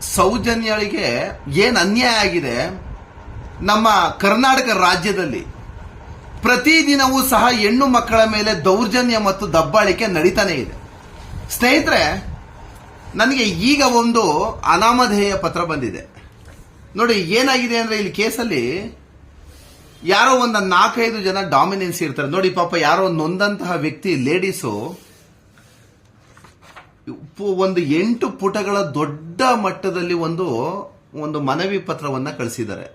ಸೌಜನ್ಯಳಿಗೆ ಏನು ಅನ್ಯಾಯ ಆಗಿದೆ? ನಮ್ಮ ಕರ್ನಾಟಕ ರಾಜ್ಯದಲ್ಲಿ ಪ್ರತಿದಿನವೂ ಸಹ ಹೆಣ್ಣು ಮಕ್ಕಳ ಮೇಲೆ ದೌರ್ಜನ್ಯ ಮತ್ತು ದಬ್ಬಾಳಿಕೆ ನಡೀತಾನೆ ಇದೆ. ಸ್ನೇಹಿತರೆ, ನನಗೆ ಈಗ ಒಂದು ಅನಾಮಧೇಯ ಪತ್ರ ಬಂದಿದೆ. ನೋಡಿ, ಏನಾಗಿದೆ ಅಂದ್ರೆ ಇಲ್ಲಿ ಕೇಸಲ್ಲಿ ಯಾರೋ ಒಂದು ನಾಲ್ಕೈದು ಜನ ಡಾಮಿನೆನ್ಸ್ ಇರ್ತಾರೆ. ನೋಡಿ ಪಾಪ, ಯಾರೋ ನೊಂದಂತಹ ವ್ಯಕ್ತಿ, ಲೇಡೀಸು ಒಂದು ಎಂಟು ಪುಟಗಳ ದೊಡ್ಡ ಮಟ್ಟದಲ್ಲಿ ಒಂದು ಒಂದು ಮನವಿ ಪತ್ರವನ್ನ ಕಳಿಸಿದ್ದಾರೆ.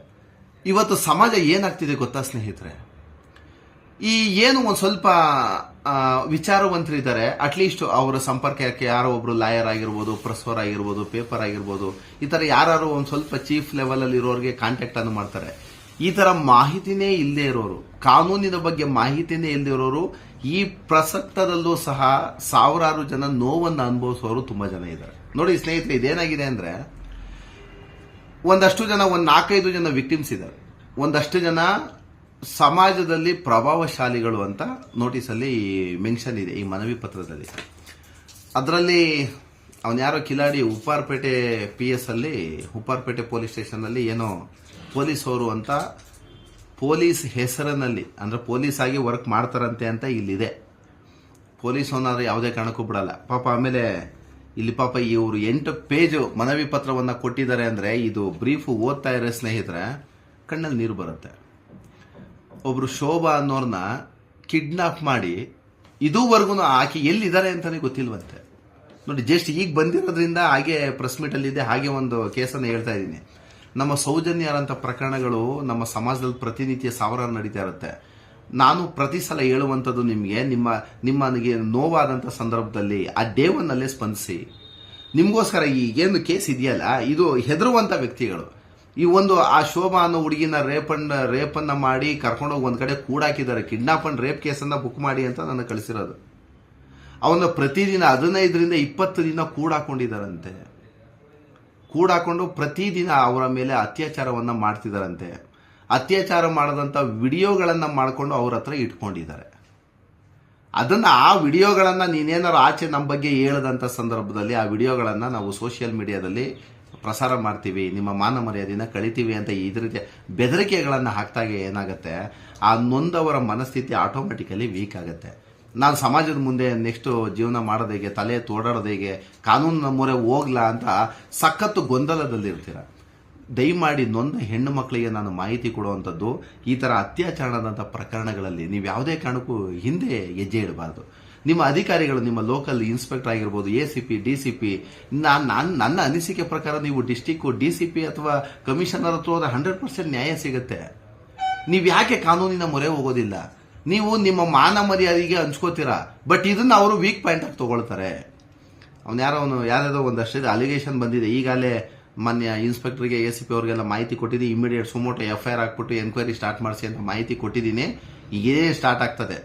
ಇವತ್ತು ಸಮಾಜ ಏನಾಗ್ತಿದೆ ಗೊತ್ತಾ ಸ್ನೇಹಿತರೆ? ಈ ಏನು ಒಂದು ಸ್ವಲ್ಪ ವಿಚಾರವಂತರಿದ್ದಾರೆ ಅಟ್ಲೀಸ್ಟ್ ಅವರ ಸಂಪರ್ಕಕ್ಕೆ ಯಾರೋ ಒಬ್ರು ಲಾಯರ್ ಆಗಿರ್ಬೋದು ಪ್ರೊಫೆಸರ್ ಆಗಿರ್ಬೋದು, ಪೇಪರ್ ಆಗಿರ್ಬೋದು, ಈ ತರ ಯಾರು ಒಂದು ಸ್ವಲ್ಪ ಚೀಫ್ ಲೆವೆಲ್ ಅಲ್ಲಿ ಇರೋರಿಗೆ ಕಾಂಟ್ಯಾಕ್ಟ್ ಅನ್ನು ಮಾಡ್ತಾರೆ. ಈ ತರ ಮಾಹಿತಿನೇ ಇಲ್ಲದೆ ಇರೋರು, ಕಾನೂನಿನ ಬಗ್ಗೆ ಮಾಹಿತಿನೇ ಇಲ್ಲದೆ ಇರೋರು, ಈ ಪ್ರಸಕ್ತದಲ್ಲೂ ಸಹ ಸಾವಿರಾರು ಜನ ನೋವನ್ನು ಅನುಭವಿಸೋರು ತುಂಬಾ ಜನ ಇದ್ದಾರೆ. ನೋಡಿ ಸ್ನೇಹಿತರೆ, ಇದೇನಾಗಿದೆ ಅಂದ್ರೆ ಒಂದಷ್ಟು ಜನ, ಒಂದು ನಾಲ್ಕೈದು ಜನ ವಿಕ್ಟಿಮ್ಸ್ ಇದ್ದಾರೆ. ಒಂದಷ್ಟು ಜನ ಸಮಾಜದಲ್ಲಿ ಪ್ರಭಾವಶಾಲಿಗಳು ಅಂತ ನೋಟಿಸಲ್ಲಿ ಮೆನ್ಷನ್ ಇದೆ, ಈ ಮನವಿ ಪತ್ರದಲ್ಲಿ. ಅದರಲ್ಲಿ ಅವನ್ಯಾರೋ ಕಿಲಾಡಿ ಉಪ್ಪಾರ್ಪೇಟೆ ಪಿ ಎಸ್ ಅಲ್ಲಿ, ಉಪ್ಪಾರ್ಪೇಟೆ ಪೊಲೀಸ್ ಸ್ಟೇಷನ್ ಅಲ್ಲಿ ಏನೋ ಪೊಲೀಸ್ ಅವರು ಅಂತ ಪೊಲೀಸ್ ಹೆಸರಿನಲ್ಲಿ, ಅಂದರೆ ಪೊಲೀಸ್ ಆಗಿ ವರ್ಕ್ ಮಾಡ್ತಾರಂತೆ ಅಂತ ಇಲ್ಲಿದೆ. ಪೊಲೀಸ್ ಅವನಾದ್ರೆ ಯಾವುದೇ ಕಾರಣಕ್ಕೂ ಬಿಡಲ್ಲ. ಪಾಪ ಆಮೇಲೆ ಇಲ್ಲಿ ಪಾಪ ಇವರು ಎಂಟು ಪೇಜು ಮನವಿ ಪತ್ರವನ್ನು ಕೊಟ್ಟಿದ್ದಾರೆ ಅಂದರೆ ಇದು ಬ್ರೀಫ್ ಓದ್ತಾ ಇರೋ ಸ್ನೇಹಿತರೆ, ಕಣ್ಣಲ್ಲಿ ನೀರು ಬರುತ್ತೆ. ಒಬ್ಬರು ಶೋಭಾ ಅನ್ನೋರ್ನ ಕಿಡ್ನಾಪ್ ಮಾಡಿ ಇದುವರೆಗೂ ಆಕೆ ಎಲ್ಲಿದ್ದಾರೆ ಅಂತಾನೆ ಗೊತ್ತಿಲ್ವಂತೆ. ನೋಡಿ ಜಸ್ಟ್ ಈಗ ಬಂದಿರೋದ್ರಿಂದ ಹಾಗೆ ಪ್ರೆಸ್ ಮೀಟ್ ಅಲ್ಲಿ ಇದೆ, ಹಾಗೆ ಒಂದು ಕೇಸನ್ನು ಹೇಳ್ತಾ ಇದ್ದೀನಿ. ನಮ್ಮ ಸೌಜನ್ಯರಂತ ಪ್ರಕರಣಗಳು ನಮ್ಮ ಸಮಾಜದಲ್ಲಿ ಪ್ರತಿನಿತ್ಯ ಸಾವಿರಾರು ನಡೀತಾ ಇರುತ್ತೆ. ನಾನು ಪ್ರತಿ ಸಲ ಹೇಳುವಂಥದ್ದು ನಿಮಗೆ, ನಿಮ್ಮ, ನಿಮ್ಮನಿಗೆ ನೋವಾದಂಥ ಸಂದರ್ಭದಲ್ಲಿ ಆ ಡೇವನ್ನಲ್ಲೇ ಸ್ಪಂದಿಸಿ. ನಿಮಗೋಸ್ಕರ ಈ ಏನು ಕೇಸ್ ಇದೆಯಲ್ಲ, ಇದು ಹೆದರುವಂಥ ವ್ಯಕ್ತಿಗಳು. ಈ ಒಂದು ಆ ಶೋಭಾ ಅನ್ನೋ ಹುಡುಗಿನ ರೇಪನ್ನ ರೇಪನ್ನ ಮಾಡಿ ಕರ್ಕೊಂಡೋಗಿ ಒಂದು ಕಡೆ ಕೂಡಾಕಿದ್ದಾರೆ. ಕಿಡ್ನಾಪ್ ಅಂಡ್ ರೇಪ್ ಕೇಸನ್ನ ಬುಕ್ ಮಾಡಿ ಅಂತ ನನಗೆ ಕಳಿಸಿರೋದು. ಅವನ್ನ ಪ್ರತಿದಿನ ಹದಿನೈದರಿಂದ ಇಪ್ಪತ್ತು ದಿನ ಕೂಡಾಕೊಂಡಿದ್ದಾರಂತೆ. ಕೂಡಾಕೊಂಡು ಪ್ರತಿದಿನ ಅವರ ಮೇಲೆ ಅತ್ಯಾಚಾರವನ್ನು ಮಾಡ್ತಿದ್ದಾರಂತೆ ಅತ್ಯಾಚಾರ ಮಾಡದಂತ ವಿಡಿಯೋಗಳನ್ನು ಮಾಡಿಕೊಂಡು ಅವ್ರ ಹತ್ರ ಇಟ್ಕೊಂಡಿದ್ದಾರೆ. ಅದನ್ನ ಆ ವಿಡಿಯೋಗಳನ್ನು ನೀನೇನಾರು ಆಚೆ ನಮ್ಮ ಬಗ್ಗೆ ಹೇಳದಂತ ಸಂದರ್ಭದಲ್ಲಿ ಆ ವಿಡಿಯೋಗಳನ್ನು ನಾವು ಸೋಷಿಯಲ್ ಮೀಡಿಯಾದಲ್ಲಿ ಪ್ರಸಾರ ಮಾಡ್ತೀವಿ, ನಿಮ್ಮ ಮಾನ ಮರ್ಯಾದೆನ ಕಳಿತೀವಿ ಅಂತ ಇದ್ರ ರೀತಿಯ ಬೆದರಿಕೆಗಳನ್ನ ಹಾಕ್ತಾಗೆ ಏನಾಗುತ್ತೆ, ಆ ನೊಂದವರ ಮನಸ್ಥಿತಿ ಆಟೋಮೆಟಿಕಲಿ ವೀಕ್ ಆಗುತ್ತೆ. ನಾನು ಸಮಾಜದ ಮುಂದೆ ನೆಕ್ಸ್ಟ್ ಜೀವನ ಮಾಡೋದು ಹೇಗೆ, ತಲೆ ತೋಡಾಡೋದು ಹೇಗೆ, ಕಾನೂನಿನ ಮೊರೆ ಹೋಗ್ಲಾ ಅಂತ ಸಖತ್ತು ಗೊಂದಲದಲ್ಲಿರ್ತೀರ. ದಯಮಾಡಿ ನೊಂದ ಹೆಣ್ಣು ಮಕ್ಕಳಿಗೆ ನಾನು ಮಾಹಿತಿ ಕೊಡುವಂಥದ್ದು, ಈ ಥರ ಅತ್ಯಾಚಾರದಂಥ ಪ್ರಕರಣಗಳಲ್ಲಿ ನೀವು ಯಾವುದೇ ಕಾರಣಕ್ಕೂ ಹಿಂದೆ ಹೆಜ್ಜೆ ಇಡಬಾರ್ದು. ನಿಮ್ಮ ಅಧಿಕಾರಿಗಳು, ನಿಮ್ಮ ಲೋಕಲ್ ಇನ್ಸ್ಪೆಕ್ಟರ್ ಆಗಿರ್ಬೋದು A C P D C P ನಾನು, ನನ್ನ ಅನಿಸಿಕೆ ಪ್ರಕಾರ ನೀವು ಡಿಸ್ಟಿಕ್ಕು ಡಿ ಸಿ ಪಿ ಅಥವಾ ಕಮಿಷನರ್ ಹತ್ರ ಹೋದ್ರೆ ಹಂಡ್ರೆಡ್ ಪರ್ಸೆಂಟ್ ನ್ಯಾಯ ಸಿಗುತ್ತೆ. ನೀವು ಯಾಕೆ ಕಾನೂನಿನ ಮೊರೆ ಹೋಗೋದಿಲ್ಲ? ನೀವು ನಿಮ್ಮ ಮಾನ ಮರ್ಯಾದೆಗೆ ಹಂಚ್ಕೋತೀರಾ? ಬಟ್ ಇದನ್ನ ಅವರು ವೀಕ್ ಪಾಯಿಂಟ್ ಆಗಿ ತಗೊಳ್ತಾರೆ. ಅವ್ನು ಯಾರೋ ಅವನು ಯಾರ್ಯಾರೋ ಒಂದಷ್ಟು ಅಲಿಗೇಷನ್ ಬಂದಿದೆ. ಈಗಾಗಲೇ ಮಾನ್ಯ ಇನ್ಸ್ಪೆಕ್ಟರ್ಗೆ ಎ ಸಿ ಪಿ ಅವ್ರಿಗೆಲ್ಲ ಮಾಹಿತಿ ಕೊಟ್ಟಿದ್ದೀನಿ. Immediate suo motu F I R ಹಾಕ್ಬಿಟ್ಟು ಎನ್ಕ್ವೈರಿ ಸ್ಟಾರ್ಟ್ ಮಾಡಿಸಿ ಅಂತ ಮಾಹಿತಿ ಕೊಟ್ಟಿದ್ದೀನಿ. ಈಗೇ ಸ್ಟಾರ್ಟ್ ಆಗ್ತದೆ.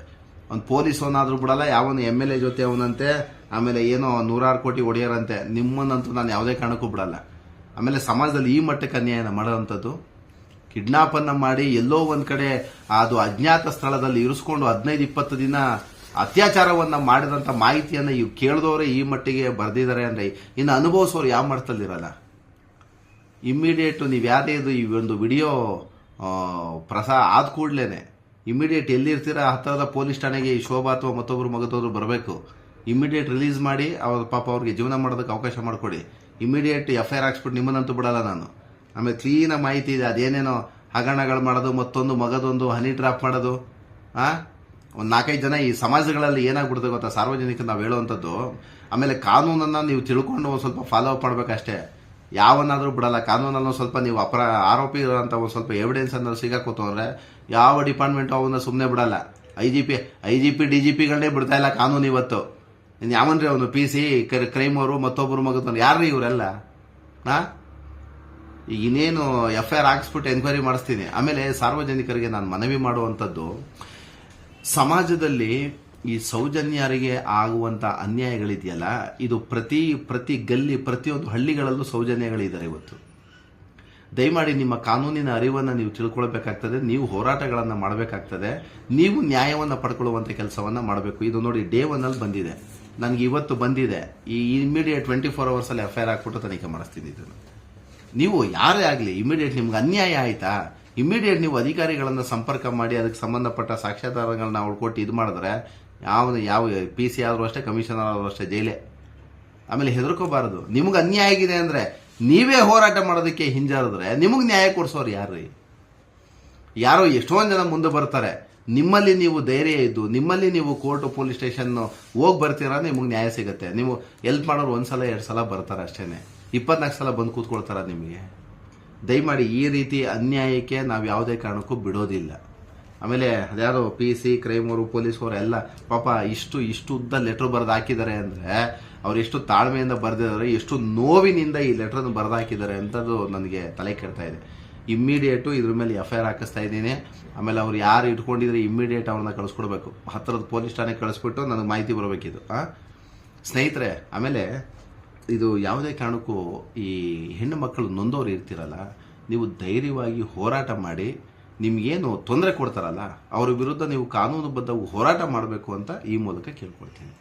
ಒಂದು ಪೊಲೀಸ್ ಅವನಾದ್ರೂ ಬಿಡಲ್ಲ, ಯಾವನು ಎಂ ಎಲ್ ಎ ಜೊತೆ ಅವನಂತೆ, ಆಮೇಲೆ ಏನೋ ನೂರಾರು ಕೋಟಿ ಒಡೆಯರಂತೆ. ನಿಮ್ಮನ್ನಂತೂ ನಾನು ಯಾವುದೇ ಕಾರಣಕ್ಕೂ ಬಿಡಲ್ಲ. ಆಮೇಲೆ ಸಮಾಜದಲ್ಲಿ ಈ ಮಟ್ಟಕ್ಕೆ ಅನ್ಯಾಯನ ಮಾಡೋವಂಥದ್ದು. ಕಿಡ್ನಾಪ್ ಅನ್ನ ಮಾಡಿ ಎಲ್ಲೋ ಒಂದ್ ಕಡೆ ಅದು ಅಜ್ಞಾತ ಸ್ಥಳದಲ್ಲಿ ಇರಿಸ್ಕೊಂಡು ಹದಿನೈದು ಇಪ್ಪತ್ತು ದಿನ ಅತ್ಯಾಚಾರವನ್ನ ಮಾಡಿದಂತ ಮಾಹಿತಿಯನ್ನ ಇವ್ ಕೇಳಿದವರೇ ಈ ಮಟ್ಟಿಗೆ ಬರೆದಿದ್ದಾರೆ ಅಂದ್ರೆ ಇನ್ನು ಅನುಭವಿಸೋರು ಯಾವ ಮಟ್ಟದಲ್ಲಿರಲ್ಲ? ಇಮ್ಮಿಡಿಯೇಟ್ ನೀವು ಯಾರೇ ಇದು ಈ ಒಂದು ವಿಡಿಯೋ ಪ್ರಸಾ ಆದ ಕೂಡ್ಲೇನೆ. ಇಮ್ಮಿಡಿಯೇಟ್ ಎಲ್ಲಿರ್ತೀರಾ? ಹತ್ತಿರದ ಪೊಲೀಸ್ ಠಾಣೆಗೆ ಈ ಶೋಭಾ ಅಥವಾ ಮತ್ತೊಬ್ಬರು ಮಗದವರು ಬರಬೇಕು. ಇಮ್ಮಿಡಿಯೇಟ್ ರಿಲೀಸ್ ಮಾಡಿ, ಅವ್ರ ಪಾಪ ಅವ್ರಿಗೆ ಜೀವನ ಮಾಡೋದಕ್ಕೆ ಅವಕಾಶ ಮಾಡಿಕೊಡಿ. ಇಮ್ಮಿಡಿಯೇಟ್ ಎಫ್ ಐ ಆರ್ ಹಾಕ್ಸ್ಬಿಟ್ಟು ನಿಮ್ಮನ್ನಂತೂ ಬಿಡಲ್ಲ ನಾನು. ಆಮೇಲೆ ಕ್ಲೀನ ಮಾಹಿತಿ ಇದೆ. ಅದೇನೇನೋ ಹಗರಣಗಳು ಮಾಡೋದು, ಮತ್ತೊಂದು ಮಗದೊಂದು ಹನಿ ಡ್ರಾಪ್ ಮಾಡೋದು, ಆ? ಒಂದು ನಾಲ್ಕೈದು ಜನ ಈ ಸಮಾಜಗಳಲ್ಲಿ ಏನಾಗ್ಬಿಡುತ್ತೆ ಗೊತ್ತಾ? ಸಾರ್ವಜನಿಕ ನಾವು ಹೇಳುವಂಥದ್ದು, ಆಮೇಲೆ ಕಾನೂನನ್ನು ನೀವು ತಿಳ್ಕೊಂಡು ಒಂದು ಸ್ವಲ್ಪ ಫಾಲೋ ಅಪ್ ಮಾಡ್ಬೇಕಷ್ಟೇ. ಯಾವನ್ನಾದರೂ ಬಿಡಲ್ಲ. ಕಾನೂನಲ್ಲೂ ಸ್ವಲ್ಪ ನೀವು ಅಪರ, ಆರೋಪಿ ಇರೋಂಥ ಒಂದು ಸ್ವಲ್ಪ ಎವಿಡೆನ್ಸ್ ಅನ್ನ ಅಂದರೆ ಯಾವ ಡಿಪಾರ್ಟ್ಮೆಂಟ್ ಅವನ್ನ ಸುಮ್ಮನೆ ಬಿಡಲ್ಲ. I G P I G P D G ಪಿಗಳನ್ನೇ ಬಿಡ್ತಾ ಇಲ್ಲ ಕಾನೂನು ಇವತ್ತು. ಇನ್ನು ಯಾವನ್ರಿ ಅವನು? ಪಿ ಸಿ ಕ್ರೈಮ್ ಅವರು ಮತ್ತೊಬ್ಬರು ಯಾರು ರೀ ಇವರೆಲ್ಲ? ಹಾ ಈಗ ಇನ್ನೇನು ಎಫ್ ಐ ಆರ್ ಹಾಕ್ಸ್ಬಿಟ್ಟು ಎನ್ಕ್ವೈರಿ ಮಾಡಿಸ್ತೀನಿ. ಆಮೇಲೆ ಸಾರ್ವಜನಿಕರಿಗೆ ನಾನು ಮನವಿ ಮಾಡುವಂಥದ್ದು, ಸಮಾಜದಲ್ಲಿ ಈ ಸೌಜನ್ಯರಿಗೆ ಆಗುವಂತ ಅನ್ಯಾಯಗಳಿದೆಯಲ್ಲ, ಇದು ಪ್ರತಿ ಪ್ರತಿ ಗಲ್ಲಿ, ಪ್ರತಿಯೊಂದು ಹಳ್ಳಿಗಳಲ್ಲೂ ಸೌಜನ್ಯಗಳಿದ್ದಾರೆ ಇವತ್ತು. ದಯಮಾಡಿ ನಿಮ್ಮ ಕಾನೂನಿನ ಅರಿವನ್ನು ನೀವು ತಿಳ್ಕೊಳ್ಬೇಕಾಗ್ತದೆ, ನೀವು ಹೋರಾಟಗಳನ್ನು ಮಾಡಬೇಕಾಗ್ತದೆ, ನೀವು ನ್ಯಾಯವನ್ನು ಪಡ್ಕೊಳ್ಳುವಂಥ ಕೆಲಸವನ್ನು ಮಾಡಬೇಕು. ಇದು ನೋಡಿ ಡೇ ಒನ್ನಲ್ಲಿ ಬಂದಿದೆ. ನನಗೆ ಇವತ್ತು ಬಂದಿದೆ. ಈ ಇಮಿಡಿಯೇಟ್ ಟ್ವೆಂಟಿ ಫೋರ್ ಅವರ್ಸಲ್ಲಿ ಎಫ್ ಐ ಆರ್ ಹಾಕ್ಬಿಟ್ಟು ತನಿಖೆ ಮಾಡಿಸ್ತೀನಿ ಇದನ್ನು. ನೀವು ಯಾರೇ ಆಗಲಿ ಇಮಿಡಿಯೇಟ್ ನಿಮ್ಗೆ ಅನ್ಯಾಯ ಆಯ್ತಾ? ಇಮಿಡಿಯೇಟ್ ನೀವು ಅಧಿಕಾರಿಗಳನ್ನ ಸಂಪರ್ಕ ಮಾಡಿ, ಅದಕ್ಕೆ ಸಂಬಂಧಪಟ್ಟ ಸಾಕ್ಷ್ಯಾಧಾರಗಳನ್ನ ಅವ್ರು ಕೊಟ್ಟು ಇದು ಮಾಡಿದ್ರೆ ಯಾವ ಯಾವ ಪಿ ಸಿ ಆದರೂ ಅಷ್ಟೇ ಕಮಿಷನರ್ ಆದರೂ ಅಷ್ಟೇ ಜೈಲೇ. ಆಮೇಲೆ ಹೆದರ್ಕೋಬಾರದು. ನಿಮ್ಗೆ ಅನ್ಯಾಯ ಆಗಿದೆ ಅಂದ್ರೆ ನೀವೇ ಹೋರಾಟ ಮಾಡೋದಕ್ಕೆ ಹಿಂಜಾರಿದ್ರೆ ನಿಮಗೆ ನ್ಯಾಯ ಕೊಡ್ಸೋರು ಯಾರ್ರೀ? ಯಾರೋ ಎಷ್ಟೊಂದು ಜನ ಮುಂದೆ ಬರ್ತಾರೆ. ನಿಮ್ಮಲ್ಲಿ ನೀವು ಧೈರ್ಯ ಇದ್ದು, ನಿಮ್ಮಲ್ಲಿ ನೀವು ಕೋರ್ಟ್, ಪೊಲೀಸ್ ಸ್ಟೇಷನ್ ಹೋಗಿ ಬರ್ತೀರಾ ನಿಮಗೆ ನ್ಯಾಯ ಸಿಗುತ್ತೆ. ನೀವು ಎಲ್ಪ್ ಮಾಡೋರು ಒಂದ್ಸಲ ಎರಡು ಸಲ ಬರ್ತಾರೆ ಅಷ್ಟೇನೆ. ಇಪ್ಪತ್ನಾಲ್ಕು ಸಲ ಬಂದು ಕೂತ್ಕೊಳ್ತಾರ ನಿಮಗೆ. ದಯಮಾಡಿ ಈ ರೀತಿ ಅನ್ಯಾಯಕ್ಕೆ ನಾವು ಯಾವುದೇ ಕಾರಣಕ್ಕೂ ಬಿಡೋದಿಲ್ಲ. ಆಮೇಲೆ ಅದ್ಯಾರೋ ಪಿ ಸಿ ಕ್ರೈಮ್ ಅವರು ಪೊಲೀಸ್ ಅವರು ಎಲ್ಲ ಪಾಪ ಇಷ್ಟು ಇಷ್ಟು ಉದ್ದ ಲೆಟರ್ ಬರೆದು ಹಾಕಿದ್ದಾರೆ ಅಂದ್ರೆ ಅವ್ರು ಎಷ್ಟು ತಾಳ್ಮೆಯಿಂದ ಬರೆದಿದ್ದಾರೆ, ಎಷ್ಟು ನೋವಿನಿಂದ ಈ ಲೆಟ್ರನ್ನು ಬರೆದು ಹಾಕಿದ್ದಾರೆ ಅಂತದ್ದು ನನಗೆ ತಲೆ ಕೆಡ್ತಾ ಇದೆ. ಇಮ್ಮಿಡಿಯೇಟು ಇದ್ರ ಮೇಲೆ ಎಫ್ ಐ ಆರ್ ಹಾಕಿಸ್ತಾ ಇದ್ದೀನಿ. ಆಮೇಲೆ ಅವ್ರು ಯಾರು ಇಟ್ಕೊಂಡಿದ್ರೆ ಇಮ್ಮಿಡಿಯೇಟ್ ಅವ್ರನ್ನ ಕಳಿಸ್ಕೊಡ್ಬೇಕು. ಹತ್ತಿರದ ಪೊಲೀಸ್ ಠಾಣೆ ಕಳಿಸ್ಬಿಟ್ಟು ನನಗೆ ಮಾಹಿತಿ ಬರಬೇಕಿದು ಹಾಂ ಸ್ನೇಹಿತರೆ, ಆಮೇಲೆ ಇದು ಯಾವುದೇ ಕಾರಣಕ್ಕೂ ಈ ಹೆಣ್ಣು ಮಕ್ಕಳು ನೊಂದವರು ಇರ್ತಿರಲ್ಲ, ನೀವು ಧೈರ್ಯವಾಗಿ ಹೋರಾಟ ಮಾಡಿ, ನಿಮ್ಗೇನು ತೊಂದರೆ ಕೊಡ್ತಾರಲ್ಲ, ಅವ್ರ ವಿರುದ್ಧ ನೀವು ಕಾನೂನುಬದ್ಧ ಹೋರಾಟ ಮಾಡಬೇಕು ಅಂತ ಈ ಮೂಲಕ ಕೇಳ್ಕೊಳ್ತೀನಿ.